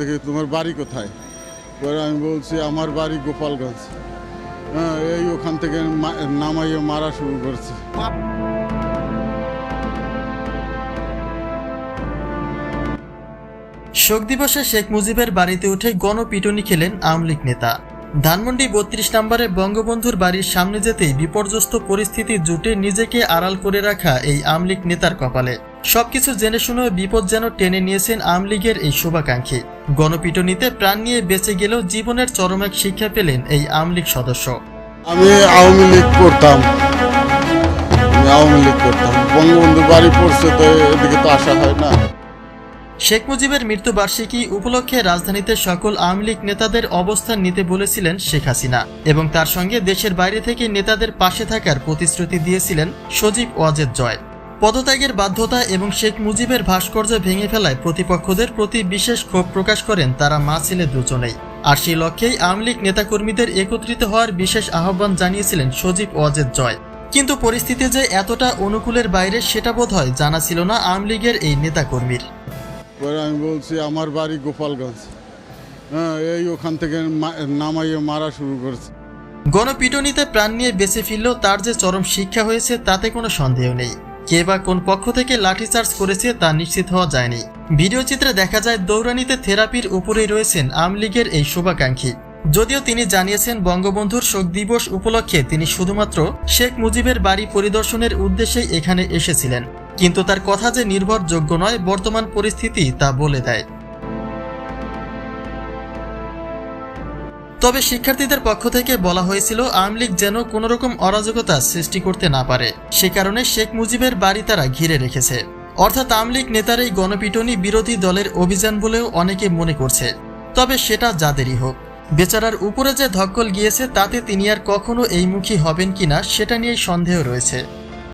দেখি তোমার বাড়ি কোথায়? পরে আমি বলছি, আমার বাড়ি গোপালগঞ্জ। হ্যাঁ এই ওখান থেকে নামাইয়ে মারা শুরু করছে। শোক দিবসে শেখ মুজিবের বাড়িতে উঠে গণপিটুনি খেলেন আওয়ামী লীগ নেতা। ধানমন্ডি বত্রিশ নম্বরে বঙ্গবন্ধুর বাড়ির সামনে যেতেই বিপর্যস্ত পরিস্থিতি জুটে নিজেকে আড়াল করে রাখা এই আওয়ামী লীগ নেতার কপালে। সবকিছু জেনে শুনেও বিপদ যেন টেনে নিয়েছেন আওয়ামী লীগের এই শুভাকাঙ্ক্ষী। গণপিটুনিতে প্রাণ নিয়ে বেঁচে গেলেও জীবনের চরম এক শিক্ষা পেলেন এই আওয়ামী লীগ সদস্য। আমি আওয়ামী লীগ করতাম। আওয়ামী লীগ করতাম। বঙ্গবন্ধু বাড়ি পড়ছে তো এদিকে তো আসা হয় না। শেখ মুজিবের মৃত্যুবার্ষিকী উপলক্ষে রাজধানীতে সকল আওয়ামী লীগ নেতাদের অবস্থান নিতে বলেছিলেন শেখ হাসিনা এবং তার সঙ্গে দেশের বাইরে থেকে নেতাদের পাশে থাকার প্রতিশ্রুতি দিয়েছিলেন সজীব ওয়াজেদ জয়। পদত্যাগের বাধ্যতা এবং শেখ মুজিবের ভাস্কর্য ভেঙে ফেলায় প্রতিপক্ষদের প্রতি বিশেষ ক্ষোভ প্রকাশ করেন তারা মা ছেলে দুজনেই। আর সেই লক্ষ্যেই আওয়ামী লীগ নেতাকর্মীদের একত্রিত হওয়ার বিশেষ আহ্বান জানিয়েছিলেন সজীব ওয়াজেদ জয়। কিন্তু পরিস্থিতি যে এতটা অনুকূলের বাইরে সেটা বোধ হয় জানা ছিল না আওয়ামী লীগের এই নেতাকর্মীর। আমি বলছি আমার বাড়ি গোপালগঞ্জ। হ্যাঁ এই ওখান থেকে নামাইয়ে মারা শুরু করছে। গণপিটুনিতে প্রাণ নিয়ে বেঁচে ফিরলেও তার যে চরম শিক্ষা হয়েছে তাতে কোনো সন্দেহ নেই। কে বা কোন পক্ষ থেকে লাঠিচার্জ করেছে তা নিশ্চিত হওয়া যায়নি। ভিডিও চিত্রে দেখা যায় দৌরানিতে থেরাপির উপরেই রয়েছেন আওয়ামী লীগের এই শুভাকাঙ্ক্ষী। যদিও তিনি জানিয়েছেন বঙ্গবন্ধুর শোক দিবস উপলক্ষে তিনি শুধুমাত্র শেখ মুজিবের বাড়ি পরিদর্শনের উদ্দেশ্যেই এখানে এসেছিলেন। কিন্তু তার কথা যে নির্ভরযোগ্য নয়, বর্তমান পরিস্থিতি তা বলে দেয়। তবে শিক্ষার্থীদের পক্ষ থেকে বলা হয়েছিল, আওয়ামী লীগ যেন কোনো রকম অরাজকতা সৃষ্টি করতে না পারে। সে কারণে শেখ মুজিবের বাড়ি তারা ঘিরে রেখেছে। অর্থাৎ আওয়ামী লীগ নেতার এই গণপিটনি বিরোধী দলের অভিযান বলেও অনেকে মনে করছে। তবে সেটা যাদেরই হোক। বেচারার উপরে যে ধক্কল গিয়েছে, তাতে তিনি আর কখনো এই মুখী হবেন কিনা, সেটা নিয়েই সন্দেহ রয়েছে।